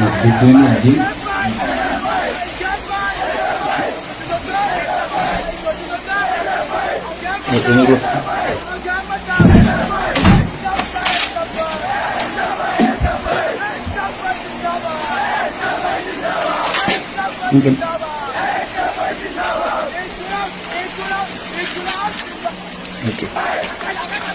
một cái tuyến là đi một cái nước Mungkin. Okay.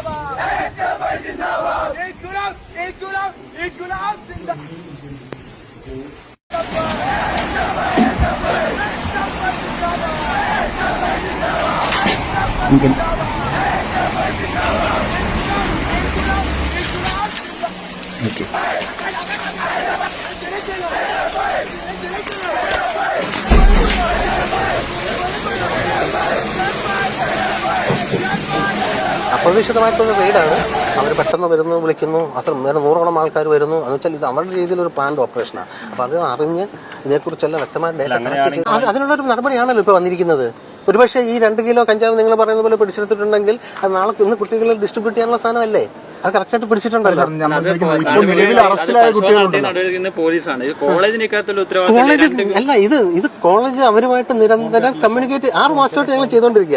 जिंदाबाद जिंदाबाद इनकलाब इनकलाब इनकलाब जिंदाबाद Okay. അപ്രതീക്ഷിതമായിട്ടുള്ള റെയ്ഡാണ്. അവർ പെട്ടെന്ന് വരുന്നു വിളിക്കുന്നു. അത്ര നേരെ നൂറോളം ആൾക്കാർ വരുന്നു. എന്ന് വെച്ചാൽ ഇത് അവരുടെ രീതിയിലൊരു പ്ലാൻഡ് ഓപ്പറേഷനാണ് അപ്പോൾ അത് അറിഞ്ഞ് ഇതിനെക്കുറിച്ചെല്ലാം വ്യക്തമായ ഡേറ്റ കളക്ട് ചെയ്ത് അതിനുള്ളൊരു നടപടിയാണല്ലോ ഇപ്പോൾ വന്നിരിക്കുന്നത്. ഒരുപക്ഷെ ഈ രണ്ട് കിലോ കഞ്ചാവ് നിങ്ങൾ പറയുന്ന പോലെ പിടിച്ചെടുത്തിട്ടുണ്ടെങ്കിൽ അത് നാളെ ഇന്ന് കുട്ടികളിൽ ഡിസ്ട്രിബ്യൂട്ട് ചെയ്യാനുള്ള സാധനമല്ലേ? അത് കറക്റ്റായിട്ട് നടപടിക്കുന്ന പോലീസാണ്. കോളേജ് അല്ല ഇത് ഇത് കോളേജ് അവരുമായിട്ട് നിരന്തരം കമ്മ്യൂണിക്കേറ്റ് ആറ് മാസമായിട്ട് ഞങ്ങൾ ചെയ്യണമെങ്കിൽ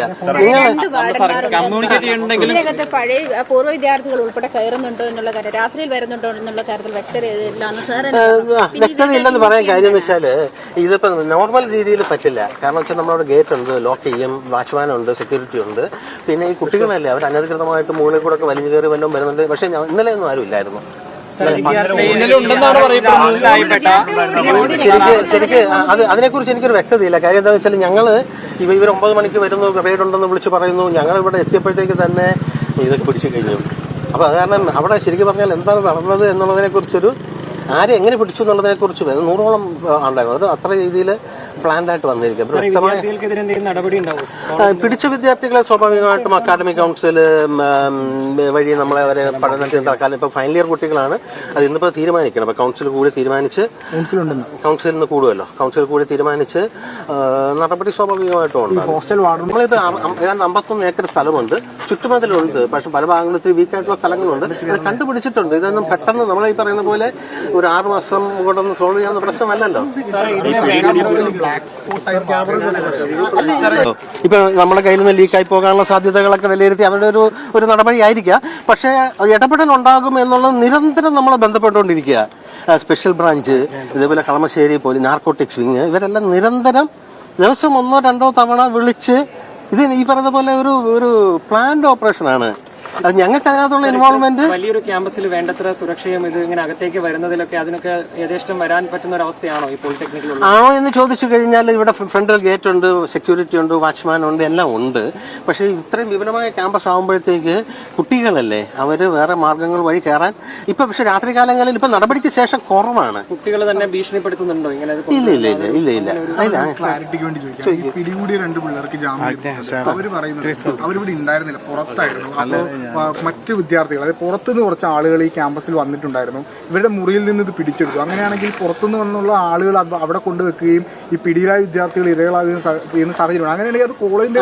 ഇതിനകത്ത് പഴയ പൂർവ വിദ്യാർത്ഥികൾ ഉൾപ്പെടെ കയറുന്നുണ്ടോ എന്നുള്ള കാര്യം രാത്രിയിൽ വരുന്നുണ്ടോ എന്നുള്ള കാര്യത്തിൽ വ്യക്തത ഇല്ലെന്ന് സാർ ആ, വ്യക്തതയില്ലെന്ന് പറയാൻ കാര്യം എന്ന് വെച്ചാൽ ഇതിപ്പോ നോർമൽ രീതിയിൽ പറ്റില്ല. കാരണം വെച്ചാൽ നമ്മളവിടെ ഗേറ്റ് ഉണ്ട് ലോക്ക് ചെയ്യും വാച്ച്മാനുണ്ട് സെക്യൂരിറ്റി ഉണ്ട്. പിന്നെ ഈ കുട്ടികളല്ലേ അവർ അനധികൃതമായിട്ട് മുകളിൽ കൂടെ ഒക്കെ വലിഞ്ഞു കയറി വല്ലതും വരുന്നുണ്ട് പക്ഷെ ഇന്നലെ ഒന്നും ആരും ഇല്ലായിരുന്നു. ശരിക്ക് ശരിക്ക് അത് അതിനെക്കുറിച്ച് എനിക്കൊരു വ്യക്തതയില്ല. കാര്യം എന്താണെന്ന് വെച്ചാൽ ഞങ്ങൾ ഇവ ഇവർ ഒമ്പത് മണിക്ക് വരുന്നു ഉണ്ടെന്ന് വിളിച്ച് പറയുന്നു. ഞങ്ങൾ ഇവിടെ എത്തിയപ്പോഴത്തേക്ക് തന്നെ ഇതൊക്കെ പിടിച്ചു കഴിഞ്ഞു. അപ്പോൾ അത് കാരണം അവിടെ ശരിക്കും പറഞ്ഞാൽ എന്താണ് നടന്നത് എന്നുള്ളതിനെ കുറിച്ചൊരു ആരെ എങ്ങനെ പിടിച്ചു എന്നുള്ളതിനെ കുറിച്ച് നൂറോളം ഉണ്ടായിരുന്നു അത് അത്ര രീതിയിൽ പ്ലാൻഡ് ആയിട്ട് വന്നിരിക്കും. വ്യക്തമായ വിദ്യാർത്ഥികൾക്കെതിരെ എന്തെങ്കിലും നടപടി ഉണ്ടാവും? പിടിച്ച വിദ്യാർത്ഥികളെ സ്വാഭാവികമായിട്ടും അക്കാഡമിക് കൗൺസിൽ വഴി നമ്മളെ അവരെ പഠനത്തിൽ തൽക്കാലം ഇപ്പോൾ ഫൈനൽ ഇയർ കുട്ടികളാണ്. അത് ഇന്നിപ്പോൾ തീരുമാനിക്കണം. അപ്പോൾ കൗൺസിൽ കൂടി തീരുമാനിച്ച് കൗൺസിലിൽ നിന്ന് കൂടുമല്ലോ. കൗൺസിൽ കൂടി തീരുമാനിച്ച് നടപടി സ്വാഭാവികമായിട്ടും ഉണ്ടാകും. അം- ഏതാണ്ട് അമ്പത്തൊന്ന് ഏക്കർ സ്ഥലമുണ്ട്. ചുറ്റുമതിലുണ്ട്. പക്ഷെ പല ഭാഗങ്ങളിൽ ഇത്തിരി വീക്കായിട്ടുള്ള സ്ഥലങ്ങളുണ്ട്. അത് കണ്ടുപിടിച്ചിട്ടുണ്ട്. ഇതൊന്നും പെട്ടെന്ന് നമ്മളീ ഈ പറയുന്ന പോലെ ഒരു ആറ് മാസം കൊണ്ടൊന്ന് സോൾവ് ചെയ്യാവുന്ന പ്രശ്നമല്ലല്ലോ. ഇപ്പൊ നമ്മുടെ കയ്യിൽ നിന്ന് ലീക്കായി പോകാനുള്ള സാധ്യതകളൊക്കെ വിലയിരുത്തി അവരുടെ ഒരു ഒരു നടപടി ആയിരിക്കാം. പക്ഷേ ഇടപെടൽ ഉണ്ടാകും എന്നുള്ളത് നിരന്തരം നമ്മൾ ബന്ധപ്പെട്ടുകൊണ്ടിരിക്കുക. സ്പെഷ്യൽ ബ്രാഞ്ച് ഇതേപോലെ കളമശ്ശേരി പോലീസ് നാർക്കോട്ടിക്സ് വിങ് ഇവരെല്ലാം നിരന്തരം ദിവസം ഒന്നോ രണ്ടോ തവണ വിളിച്ച് ഇത് ഈ പറഞ്ഞ പോലെ ഒരു ഒരു പ്ലാൻഡ് ഓപ്പറേഷനാണ് അത് ഞങ്ങൾക്ക് അതിനകത്തുള്ള ഇൻവോൾവ്മെന്റ് വലിയൊരു ക്യാമ്പസിൽ വേണ്ടത്ര സുരക്ഷയും ഇത് ഇങ്ങനെ അകത്തേക്ക് വരുന്നതിലൊക്കെ അതിനൊക്കെ യഥേഷ്ടം വരാൻ പറ്റുന്ന ഒരു അവസ്ഥയാണോ ഈ പോളിടെക്നിക്കിൽ ആണോ എന്ന് ചോദിച്ചു കഴിഞ്ഞാൽ ഇവിടെ ഫ്രണ്ടൽ ഗേറ്റ് ഉണ്ട് സെക്യൂരിറ്റി ഉണ്ട് വാച്ച്മാൻ ഉണ്ട് എല്ലാം ഉണ്ട്. പക്ഷേ ഇത്രയും വിപുലമായ ക്യാമ്പസ് ആകുമ്പോഴത്തേക്ക് കുട്ടികളല്ലേ? അവർ വേറെ മാർഗങ്ങൾ വഴി കയറാൻ. ഇപ്പൊ പക്ഷെ രാത്രികാലങ്ങളിൽ ഇപ്പൊ നടപടിക്ക് ശേഷം കുറവാണ്. കുട്ടികൾ തന്നെ ഭീഷണിപ്പെടുത്തുന്നുണ്ടോ ഇങ്ങനെ ഇല്ല ഇല്ല ഇല്ല ഇല്ല ഇല്ല. ഇല്ല ക്ലാരിറ്റിക്ക് വേണ്ടി ചോദിക്കാം. പിടികൂടിയ രണ്ട് പിള്ളേർക്ക് ജാമ്യം അവർ പറയുന്നത് അവരിവിടെ ഉണ്ടായിരുന്നില്ല പുറത്തായിരുന്നു. മറ്റ് വിദ്യാർത്ഥികൾ അതായത് പുറത്തുനിന്ന് കുറച്ച് ആളുകൾ ഈ ക്യാമ്പസിൽ വന്നിട്ടുണ്ടായിരുന്നു. ഇവരുടെ മുറിയിൽ നിന്ന് ഇത് പിടിച്ചെടുത്തു. അങ്ങനെയാണെങ്കിൽ പുറത്തുനിന്ന് വന്നുള്ള ആളുകൾ അവിടെ കൊണ്ടുവെക്കുകയും ഈ പിടിയിലായ വിദ്യാർത്ഥികൾ ഇരകളാകുകയും ചെയ്യുന്ന സാഹചര്യമാണ് അങ്ങനെയാണെങ്കിൽ അത് കോളേജിന്റെ